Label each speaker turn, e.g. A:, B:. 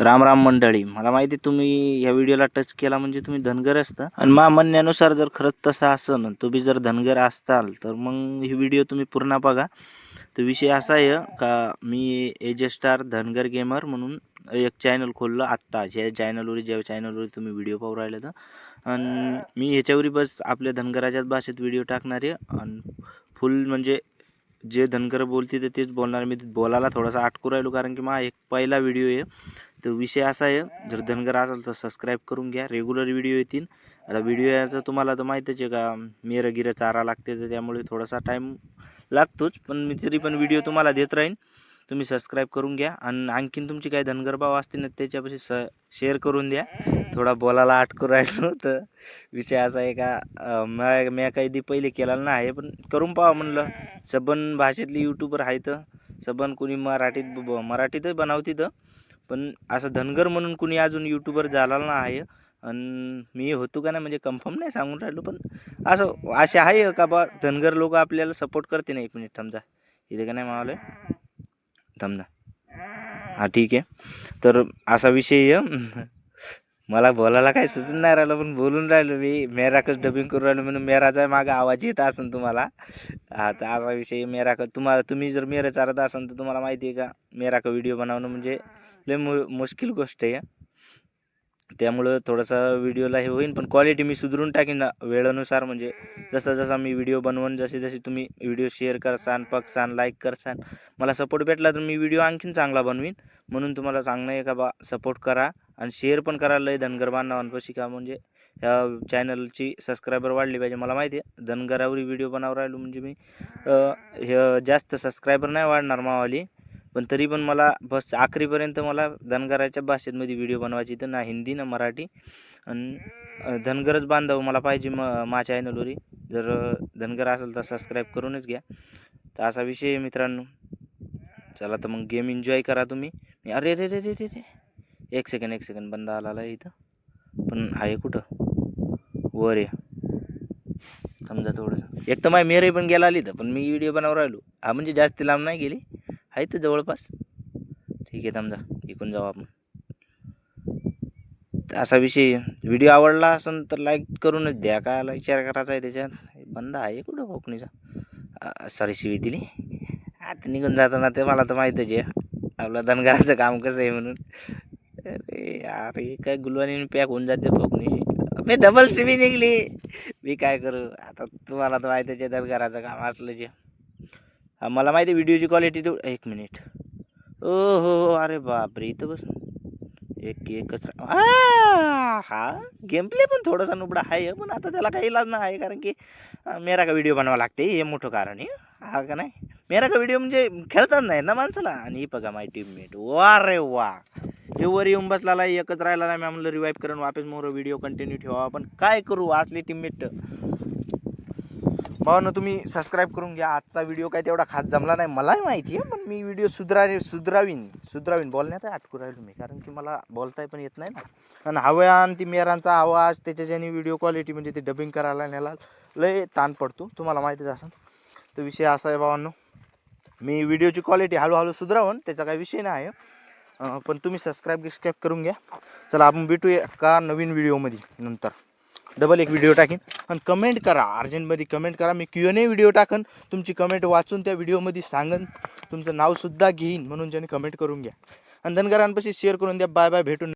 A: राम राम मंडळी. मला माहिती आहे तुम्ही या व्हिडिओला टच केला म्हणजे तुम्ही धनगर असता. आणि मा म्हणण्यानुसार जर खरंच तसं ना तुम्ही जर धनगर असताल तर मग ही व्हिडिओ तुम्ही पूर्ण बघा. तर विषय असा आहे का मी एजे स्टार धनगर गेमर म्हणून एक चॅनल खोललं आत्ता. ज्या चॅनलवर ज्या चॅनलवर तुम्ही व्हिडिओ पाहू राहिले तर. आणि मी ह्याच्यावर बस आपल्या धनगराच्याच भाषेत व्हिडिओ टाकणार आहे. आणि फुल म्हणजे जे धनगर बोलते ते तेच बोलणार मी बोलायला थोडासा अटकू राहिलो कारण की मा एक पहिला व्हिडिओ आहे. तर विषय असा आहे जर धनगर असेल तर सबस्क्राईब करून घ्या रेग्युलर व्हिडिओ येतील. आता व्हिडिओ याचं तुम्हाला तर माहीतच आहे का मेरं गिरं चारा लागते तर त्यामुळे थोडासा टाईम लागतोच पण मी तरी पण व्हिडिओ तुम्हाला देत राहीन. तुम्ही सबस्क्राईब करून घ्या आणि आणखीन तुमची काही धनगर भाव असतील ना त्याच्यापाशी स शेअर करून द्या. थोडा बोलायला अटकू राहिलो तर विषय असा आहे का म्या म्या काही दी पहिले केलेला नाही पण करून पाहा म्हणलं. सबन भाषेतली यूट्यूबर तर सबन कुणी मराठीत ब- ब- तर. पण असं धनगर म्हणून कुणी अजून यूट्यूबर झाला ना आहे. आणि मी होतो का नाही म्हणजे कन्फर्म नाही सांगून राहिलो पण असं असे आहे का बा धनगर लोक आपल्याला सपोर्ट करते नाही एक मिनिट समजा इथे का नाही मावले? थांबजा हां ठीक आहे. तर असा विषय आहे. मला बोलायला काही सुचून नाही राहिलं पण बोलून राहिलो मी. मेराकच डबिंग करून राहिलो म्हणून मेराचा मागं आवाज येत असेल तुम्हाला. हा तर असा विषय मेराक. तुम्हाला तुम्ही जर मेरा चालत असाल तर तुम्हाला माहिती आहे का मेराक व्हिडिओ बनवणं म्हणजे लय मु मुश्किल गोष्ट आहे. त्यामुळं थोडासा व्हिडिओला हे होईल पण क्वालिटी मी सुधारून टाकीन ना वेळेनुसार. म्हणजे जसं जसा मी व्हिडिओ बनवून जसे जसे तुम्ही व्हिडिओ शेअर करसान पकसान लाईक करसान मला सपोर्ट भेटला तर मी व्हिडिओ आणखीन चांगला बनवीन. म्हणून तुम्हाला सांगणं आहे का बा सपोर्ट करा आणि शेअर पण करा. लय धनगर बांधवांपाशी का म्हणजे ह्या चॅनलची सबस्क्रायबर वाढली पाहिजे मला माहिती आहे. धनगरावरी व्हिडिओ बनवून राहिलो म्हणजे मी. हे जास्त सबस्क्रायबर नाही वाढणार मावाली. पण तरी पण मला बस आखरीपर्यंत मला धनगराच्या भाषेमध्ये व्हिडिओ बनवायची तर ना हिंदी ना मराठी. आणि धनगरच बांधव मला पाहिजे म मा चॅनलवरी जर धनगर असेल तर सबस्क्राईब करूनच घ्या. तर असा विषय आहे मित्रांनो. चला तर मग गेम एन्जॉय करा तुम्ही. मी अरे रे रे रे रे रे एक सेकंड एक सेकंड बंद आला इथं. पण आहे कुठं? वर या. समजा थोडंसं. एक तर माझी मेरे पण गेला आली तर पण मी व्हिडिओ बनवून राहिलो. हा म्हणजे जास्त लांब नाही गेली. आहे तर जवळपास. ठीक आहे समजा इकून जाऊ आपण. असा विषय व्हिडिओ आवडला असेल तर लाईक करूनच द्या. काय विचार करायचा आहे त्याच्यात? बंद आहे कुठं कोकणीचा? सॉरी शिवी दिली. आता निघून जाताना ते मला तर माहीतच आहे. आपलं धनगराचं काम कसं आहे म्हणून. अरे यार हे काय गुलवानी पॅक होऊन जाते फोकणीची मी डबल शिवी निघली. मी काय करू? आता तुम्हाला तर माहीतच आहे धनगराचं काम असलं जे मला माहिती आहे व्हिडिओची क्वालिटी तेव एक मिनिट ओ हो अरे बापरे इथं बस. एक एकच हा? गेम प्ले पण थोडासा नुबडा आहे पण आता त्याला काही इलाज नाही आहे कारण की मेरा का व्हिडिओ बनवावा लागते हे मोठं कारण आहे हा. का नाही? मेरा का व्हिडिओ म्हणजे खेळतात नाही ना माणसाला? आणि ही बघा माय टीममेट वा रे वा. हे वर येऊन बसला एकच राहिला नाही मी म्हणलं रिवाईव्ह करून वापस मोर व्हिडिओ कंटिन्यू ठेवा पण काय करू असली टीममेट भावानं तुम्ही सबस्क्राईब करून घ्या. आजचा व्हिडिओ काय तेवढा खास जमला नाही. मलाही माहिती आहे पण मी व्हिडिओ सुधरा सुधरावीन. सुधरावीन. बोलण्यात अटकू राहिलो मी कारण की मला बोलताही पण येत नाही ना. आणि हवा आणि ती मेरांचा आवाज त्याच्याच्याने व्हिडिओ क्वालिटी म्हणजे ते डबिंग करायला न्यायला लय ताण पडतो. तुम्हाला माहितीच असेल. तो विषय असा आहे भावांनो मी व्हिडिओची क्वालिटी हळूहळू सुधरावून त्याचा काही विषय नाही आहे. पण तुम्ही सबस्क्राईब गिस्क्राईब करून घ्या. चला आपण भेटूया का नवीन व्हिडिओमध्ये नंतर. डबल एक व्हिडिओ टाकेन. आणि कमेंट करा अर्जंटमध्ये कमेंट करा. मी क्यू एन ए व्हिडिओ टाकन. तुमची कमेंट वाचून त्या व्हिडिओमध्ये सांगन. तुमचं नावसुद्धा घेईन म्हणून ज्याने कमेंट करून घ्या. आणि धनगरांपाशी शेअर करून द्या. बाय बाय भेटून